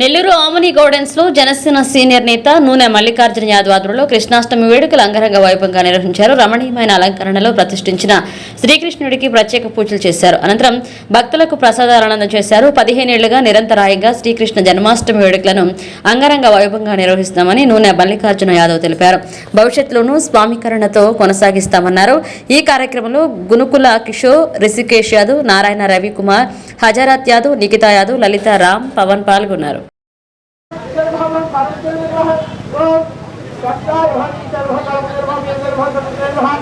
నెల్లూరు ఆమని గౌడెన్స్లో జనసేన సీనియర్ నేత నూనె మల్లికార్జున యాదవ్ ఆధ్వర్యంలో కృష్ణాష్టమి వేడుకలు అంగరంగ వైభవంగా నిర్వహించారు. రమణీయమైన అలంకరణలో ప్రతిష్ఠించిన శ్రీకృష్ణుడికి ప్రత్యేక పూజలు చేశారు. అనంతరం భక్తులకు ప్రసాదాలను చేశారు. పదిహేనేళ్ళుగా నిరంతరాయంగా శ్రీకృష్ణ జన్మాష్టమి వేడుకలను అంగరంగ వైభవంగా నిర్వహిస్తామని నూనె మల్లికార్జున యాదవ్ తెలిపారు. భవిష్యత్తులోనూ స్వామీకరణతో కొనసాగిస్తామన్నారు. ఈ కార్యక్రమంలో గునుకుల కిషోర్ రిషికేష్ యాదవ్ నారాయణ రవికుమార్ హజరత్ యాదవ్ నిఖితా యాదవ్ లలిత రామ్ పవన్ పాల్గొన్నారు. এবং মানুষের বিদ্রোহ ও সরকার ভাগ বিচার ভাগ আমাদের ভাগ মেয়েদের ভাগ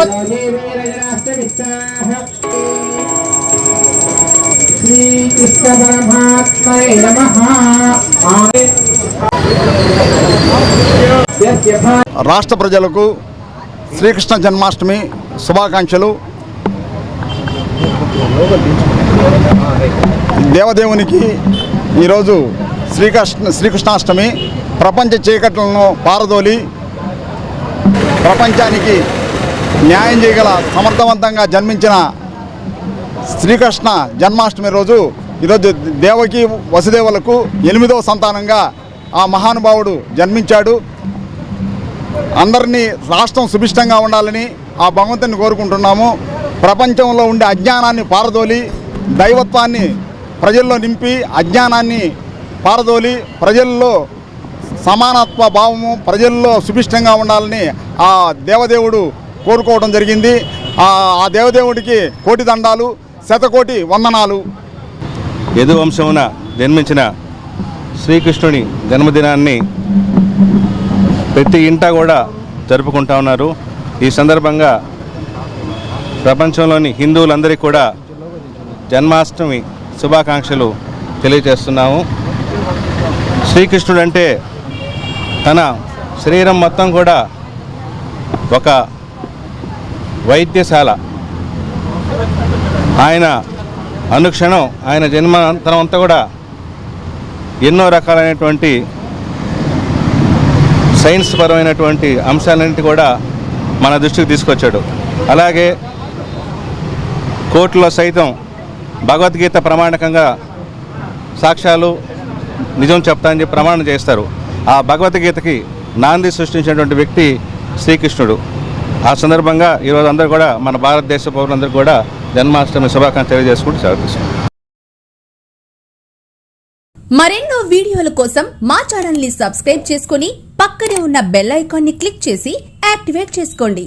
శ్రీకృష్ణ నమః రాష్ట్ర ప్రజలకు శ్రీకృష్ణ జన్మాష్టమి శుభాకాంక్షలు. దేవదేవునికి ఈరోజు శ్రీకృష్ణ శ్రీకృష్ణాష్టమి. ప్రపంచ చీకట్లను పారదోలి. ప్రపంచానికి న్యాయం చేయగల సమర్థవంతంగా జన్మించిన శ్రీకృష్ణ జన్మాష్టమి రోజు ఈరోజు దేవకి వసుదేవులకు ఎనిమిదవ సంతానంగా ఆ మహానుభావుడు జన్మించాడు. అందరినీ రాష్ట్రం సుభిష్టంగా ఉండాలని ఆ భగవంతుని కోరుకుంటున్నాము. ప్రపంచంలో ఉండే అజ్ఞానాన్ని పారదోలి దైవత్వాన్ని ప్రజల్లో నింపి అజ్ఞానాన్ని పారదోలి ప్రజల్లో సమానత్వ భావము ప్రజల్లో సుభిష్టంగా ఉండాలని ఆ దేవదేవుడు కోరుకోవడం జరిగింది. ఆ దేవదేవుడికి కోటి దండాలు శతకోటి వందనాలు. యదువంశమున జన్మించిన శ్రీకృష్ణుని జన్మదినాన్ని ప్రతి ఇంటా కూడా జరుపుకుంటా ఉన్నారు. ఈ సందర్భంగా ప్రపంచంలోని హిందువులందరికీ కూడా జన్మాష్టమి శుభాకాంక్షలు తెలియజేస్తున్నాము. శ్రీకృష్ణుడు అంటే తన శరీరం మొత్తం కూడా ఒక వైద్యశాల. ఆయన అనుక్షణం ఆయన జన్మాంతరం అంతా కూడా ఎన్నో రకాలైనటువంటి సైన్స్ పరమైనటువంటి అంశాలన్నింటి కూడా మన దృష్టికి తీసుకొచ్చాడు. అలాగే కోర్టులో సైతం భగవద్గీత ప్రమాణకంగా సాక్ష్యాలు నిజం చెప్తా అని చెప్పి ప్రమాణం చేస్తారు ఆ భగవద్గీతకి నాంది సృష్టించినటువంటి వ్యక్తి శ్రీకృష్ణుడు. ఆ సందర్భంగా ఈరోజు అందరూ కూడా మన భారతదేశ పౌరులందరూ కూడా జన్మాష్టమి శుభాకాంక్షలు తెలియజేసుకుంటూ సెలవు మరెన్నో వీడియోల కోసం మా ఛానల్ని సబ్స్క్రైబ్ చేసుకుని పక్కనే ఉన్న బెల్ ఐకాన్ని క్లిక్ చేసి యాక్టివేట్ చేసుకోండి.